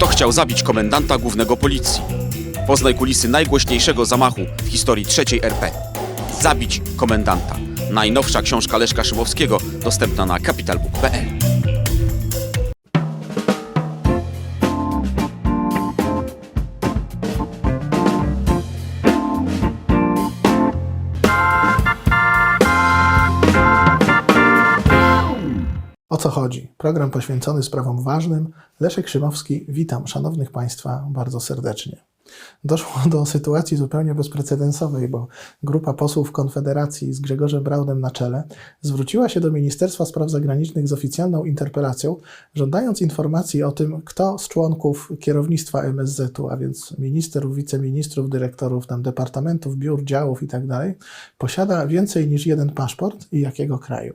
Kto chciał zabić komendanta głównego policji? Poznaj kulisy najgłośniejszego zamachu w historii III RP. Zabić komendanta. Najnowsza książka Leszka Szymowskiego dostępna na capitalbook.pl. co chodzi? Program poświęcony sprawom ważnym. Leszek Szymowski, witam szanownych Państwa bardzo serdecznie. Doszło do sytuacji zupełnie bezprecedensowej, bo grupa posłów Konfederacji z Grzegorzem Braunem na czele zwróciła się do Ministerstwa Spraw Zagranicznych z oficjalną interpelacją, żądając informacji o tym, kto z członków kierownictwa MSZ-u, a więc ministerów, wiceministrów, dyrektorów tam departamentów, biur, działów itd., posiada więcej niż jeden paszport i jakiego kraju.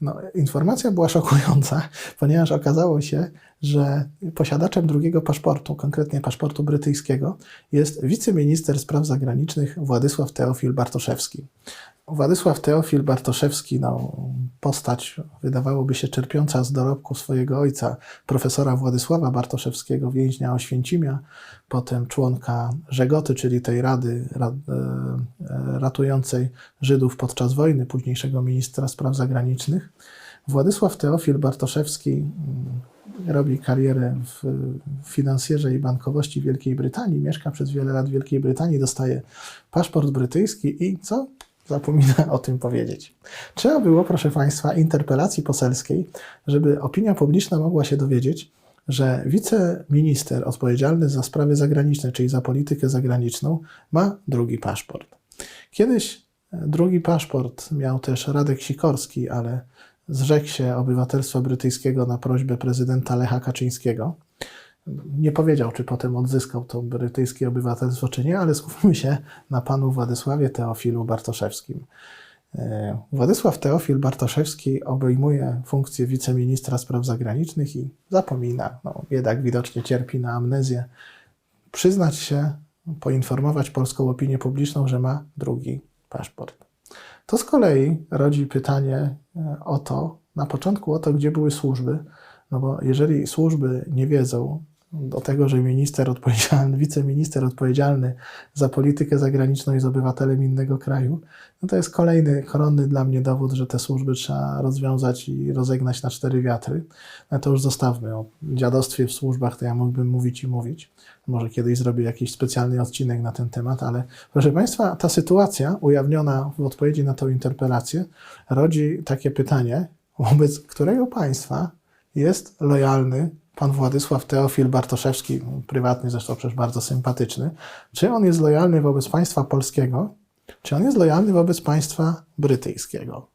No, informacja była szokująca, ponieważ okazało się, że posiadaczem drugiego paszportu, konkretnie paszportu brytyjskiego, jest wiceminister spraw zagranicznych Władysław Teofil Bartoszewski. Władysław Teofil Bartoszewski, no, postać wydawałoby się czerpiąca z dorobku swojego ojca, profesora Władysława Bartoszewskiego, więźnia Oświęcimia, potem członka Żegoty, czyli tej rady ra, e, e, ratującej Żydów podczas wojny, późniejszego ministra spraw zagranicznych. Władysław Teofil Bartoszewski mm, robi karierę w finansjerze i bankowości Wielkiej Brytanii, mieszka przez wiele lat w Wielkiej Brytanii, dostaje paszport brytyjski i co? Zapomina o tym powiedzieć. Trzeba było, proszę Państwa, interpelacji poselskiej, żeby opinia publiczna mogła się dowiedzieć, że wiceminister odpowiedzialny za sprawy zagraniczne, czyli za politykę zagraniczną, ma drugi paszport. Kiedyś e, drugi paszport miał też Radek Sikorski, ale zrzekł się obywatelstwa brytyjskiego na prośbę prezydenta Lecha Kaczyńskiego. Nie powiedział, czy potem odzyskał to brytyjskie obywatelstwo, czy nie, ale skupmy się na panu Władysławie Teofilu Bartoszewskim. E, Władysław Teofil Bartoszewski obejmuje funkcję wiceministra spraw zagranicznych i zapomina, no, biedak widocznie cierpi na amnezję, przyznać się, poinformować polską opinię publiczną, że ma drugi paszport. To z kolei rodzi pytanie e, o to, na początku o to, gdzie były służby, no bo jeżeli służby nie wiedzą do tego, że minister odpowiedzialny, wiceminister odpowiedzialny za politykę zagraniczną jest obywatelem innego kraju, no to jest kolejny koronny dla mnie dowód, że te służby trzeba rozwiązać i rozegnać na cztery wiatry. No to już zostawmy. O dziadostwie w służbach to ja mógłbym mówić i mówić. Może kiedyś zrobię jakiś specjalny odcinek na ten temat, ale proszę Państwa, ta sytuacja ujawniona w odpowiedzi na tą interpelację rodzi takie pytanie, wobec którego państwa jest lojalny pan Władysław Teofil Bartoszewski, prywatnie zresztą przecież bardzo sympatyczny, czy on jest lojalny wobec państwa polskiego, czy on jest lojalny wobec państwa brytyjskiego.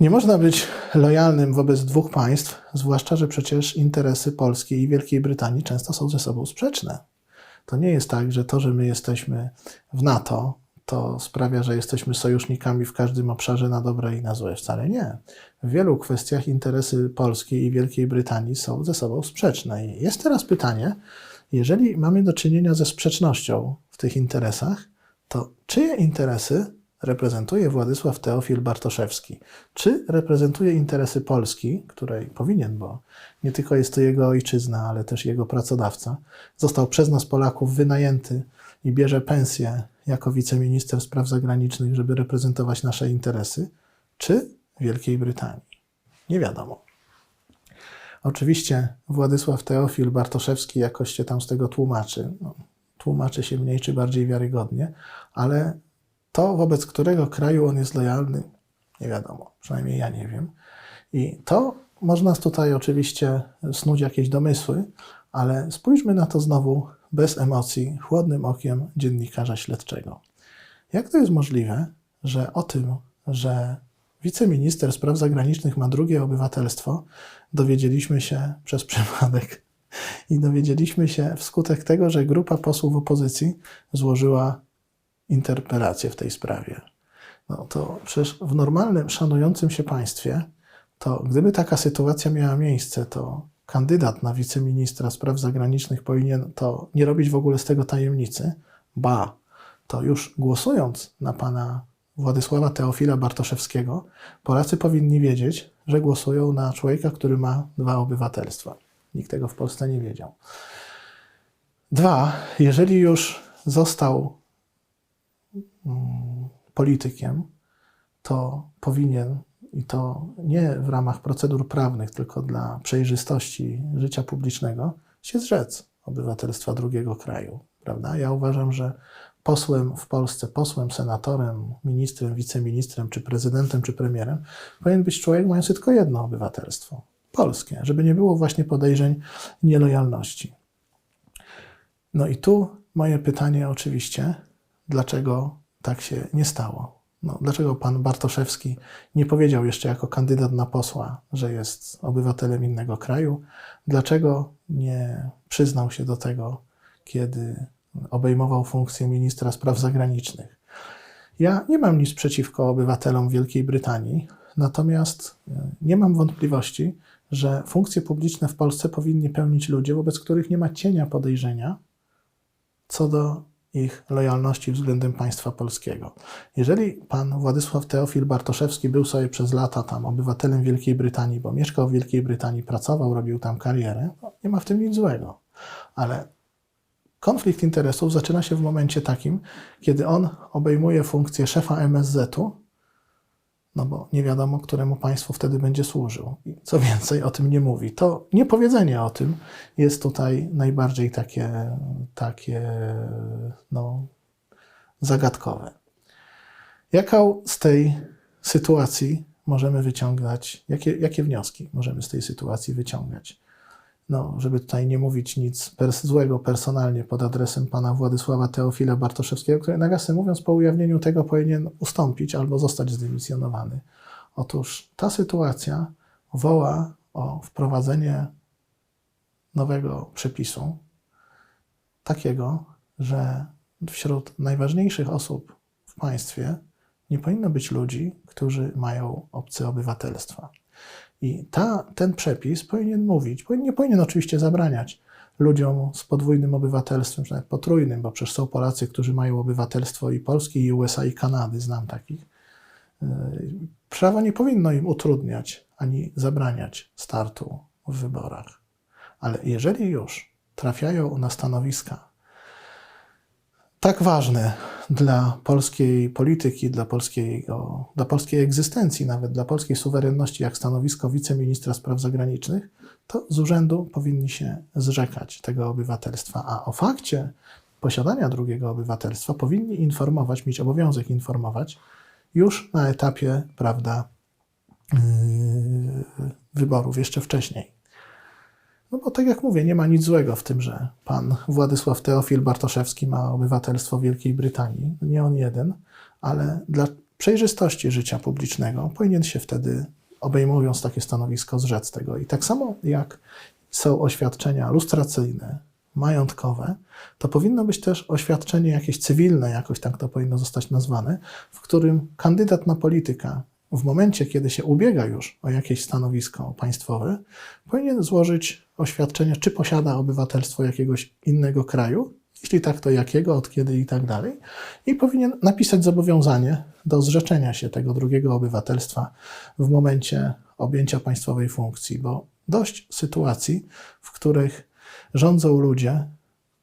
Nie można być lojalnym wobec dwóch państw, zwłaszcza, że przecież interesy Polski i Wielkiej Brytanii często są ze sobą sprzeczne. To nie jest tak, że to, że my jesteśmy w NATO, to sprawia, że jesteśmy sojusznikami w każdym obszarze na dobre i na złe. Wcale nie. W wielu kwestiach interesy Polski i Wielkiej Brytanii są ze sobą sprzeczne. I jest teraz pytanie, jeżeli mamy do czynienia ze sprzecznością w tych interesach, to czyje interesy reprezentuje Władysław Teofil Bartoszewski? Czy reprezentuje interesy Polski, której powinien, bo nie tylko jest to jego ojczyzna, ale też jego pracodawca, został przez nas Polaków wynajęty i bierze pensję jako wiceminister spraw zagranicznych, żeby reprezentować nasze interesy, czy Wielkiej Brytanii? Nie wiadomo. Oczywiście Władysław Teofil Bartoszewski jakoś się tam z tego tłumaczy. No, tłumaczy się mniej czy bardziej wiarygodnie, ale to, wobec którego kraju on jest lojalny, nie wiadomo. Przynajmniej ja nie wiem. I to można tutaj oczywiście snuć jakieś domysły, ale spójrzmy na to znowu bez emocji, chłodnym okiem dziennikarza śledczego. Jak to jest możliwe, że o tym, że wiceminister spraw zagranicznych ma drugie obywatelstwo, dowiedzieliśmy się przez przypadek. I dowiedzieliśmy się wskutek tego, że grupa posłów opozycji złożyła interpelację w tej sprawie. No to przecież w normalnym, szanującym się państwie, to gdyby taka sytuacja miała miejsce, to kandydat na wiceministra spraw zagranicznych powinien to nie robić w ogóle z tego tajemnicy, ba, to już głosując na pana Władysława Teofila Bartoszewskiego, Polacy powinni wiedzieć, że głosują na człowieka, który ma dwa obywatelstwa. Nikt tego w Polsce nie wiedział. Dwa, jeżeli już został mm, politykiem, to powinien, i to nie w ramach procedur prawnych, tylko dla przejrzystości życia publicznego, się zrzec obywatelstwa drugiego kraju. Prawda? Ja uważam, że posłem w Polsce, posłem, senatorem, ministrem, wiceministrem, czy prezydentem, czy premierem powinien być człowiek mający tylko jedno obywatelstwo polskie, żeby nie było właśnie podejrzeń nielojalności. No i tu moje pytanie oczywiście, dlaczego tak się nie stało? No, dlaczego pan Bartoszewski nie powiedział jeszcze jako kandydat na posła, że jest obywatelem innego kraju? Dlaczego nie przyznał się do tego, kiedy obejmował funkcję ministra spraw zagranicznych? Ja nie mam nic przeciwko obywatelom Wielkiej Brytanii, natomiast e, nie mam wątpliwości, że funkcje publiczne w Polsce powinni pełnić ludzie, wobec których nie ma cienia podejrzenia co do ich lojalności względem państwa polskiego. Jeżeli pan Władysław Teofil Bartoszewski był sobie przez lata tam obywatelem Wielkiej Brytanii, bo mieszkał w Wielkiej Brytanii, pracował, robił tam karierę, no nie ma w tym nic złego. Ale konflikt interesów zaczyna się w momencie takim, kiedy on obejmuje funkcję szefa MSZ-u, no bo nie wiadomo, któremu państwu wtedy będzie służył. I co więcej, o tym nie mówi. To niepowiedzenie o tym jest tutaj najbardziej takie, takie no, zagadkowe. Jaką z tej sytuacji możemy wyciągać, jakie, jakie wnioski możemy z tej sytuacji wyciągać? No, żeby tutaj nie mówić nic pers- złego personalnie pod adresem pana Władysława Teofila Bartoszewskiego, który nawiasem mówiąc po ujawnieniu tego powinien ustąpić albo zostać zdymisjonowany. Otóż ta sytuacja woła o wprowadzenie nowego przepisu, takiego, że wśród najważniejszych osób w państwie nie powinno być ludzi, którzy mają obce obywatelstwa. I ta, ten przepis powinien mówić, nie powinien oczywiście zabraniać ludziom z podwójnym obywatelstwem, czy nawet potrójnym, bo przecież są Polacy, którzy mają obywatelstwo i Polski, i USA, i Kanady, znam takich. Yy, Prawo nie powinno im utrudniać ani zabraniać startu w wyborach. Ale jeżeli już trafiają na stanowiska tak ważne dla polskiej polityki, dla, polskiego, dla polskiej egzystencji, nawet dla polskiej suwerenności, jak stanowisko wiceministra spraw zagranicznych, to z urzędu powinni się zrzekać tego obywatelstwa. A o fakcie posiadania drugiego obywatelstwa powinni informować, mieć obowiązek informować już na etapie, prawda, yy, wyborów, jeszcze wcześniej. No bo tak jak mówię, nie ma nic złego w tym, że pan Władysław Teofil Bartoszewski ma obywatelstwo Wielkiej Brytanii. Nie on jeden, ale dla przejrzystości życia publicznego powinien się wtedy, obejmując takie stanowisko, zrzec tego. I tak samo jak są oświadczenia lustracyjne, majątkowe, to powinno być też oświadczenie jakieś cywilne, jakoś tak to powinno zostać nazwane, w którym kandydat na polityka w momencie, kiedy się ubiega już o jakieś stanowisko państwowe, powinien złożyć oświadczenie, czy posiada obywatelstwo jakiegoś innego kraju, jeśli tak, to jakiego, od kiedy i tak dalej, i powinien napisać zobowiązanie do zrzeczenia się tego drugiego obywatelstwa w momencie objęcia państwowej funkcji, bo dość sytuacji, w których rządzą ludzie,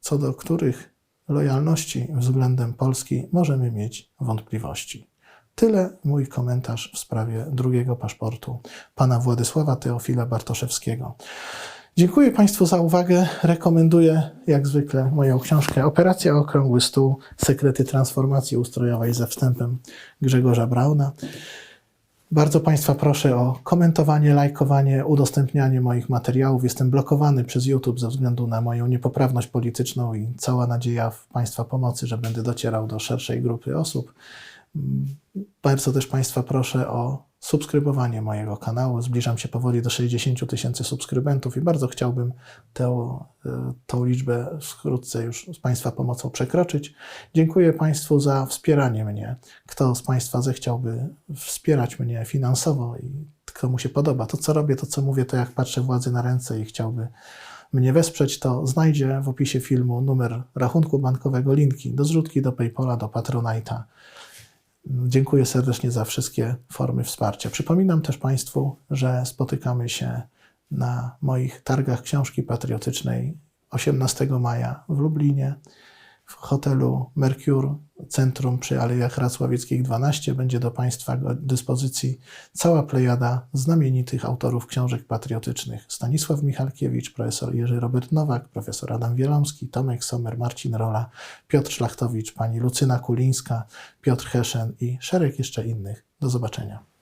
co do których lojalności względem Polski możemy mieć wątpliwości. Tyle mój komentarz w sprawie drugiego paszportu pana Władysława Teofila Bartoszewskiego. Dziękuję Państwu za uwagę. Rekomenduję jak zwykle moją książkę Operacja Okrągły Stół Sekrety Transformacji Ustrojowej ze wstępem Grzegorza Brauna. Bardzo Państwa proszę o komentowanie, lajkowanie, udostępnianie moich materiałów. Jestem blokowany przez YouTube ze względu na moją niepoprawność polityczną i cała nadzieja w Państwa pomocy, że będę docierał do szerszej grupy osób. Bardzo też Państwa proszę o subskrybowanie mojego kanału. Zbliżam się powoli do 60 tysięcy subskrybentów i bardzo chciałbym tę, tą liczbę wkrótce już z Państwa pomocą przekroczyć. Dziękuję Państwu za wspieranie mnie. Kto z Państwa zechciałby wspierać mnie finansowo i kto mu się podoba to, co robię, to, co mówię, to jak patrzę władzy na ręce i chciałby mnie wesprzeć, to znajdzie w opisie filmu numer rachunku bankowego, linki do zrzutki, do PayPala, do Patronite'a. Dziękuję serdecznie za wszystkie formy wsparcia. Przypominam też Państwu, że spotykamy się na moich targach książki patriotycznej 18 maja w Lublinie w hotelu Mercure Centrum przy Alejach Racławieckich 12 będzie do Państwa dyspozycji cała plejada znamienitych autorów książek patriotycznych. Stanisław Michalkiewicz, profesor Jerzy Robert Nowak, profesor Adam Wielomski, Tomek Sommer, Marcin Rola, Piotr Szlachtowicz, pani Lucyna Kulińska, Piotr Heszen i szereg jeszcze innych. Do zobaczenia.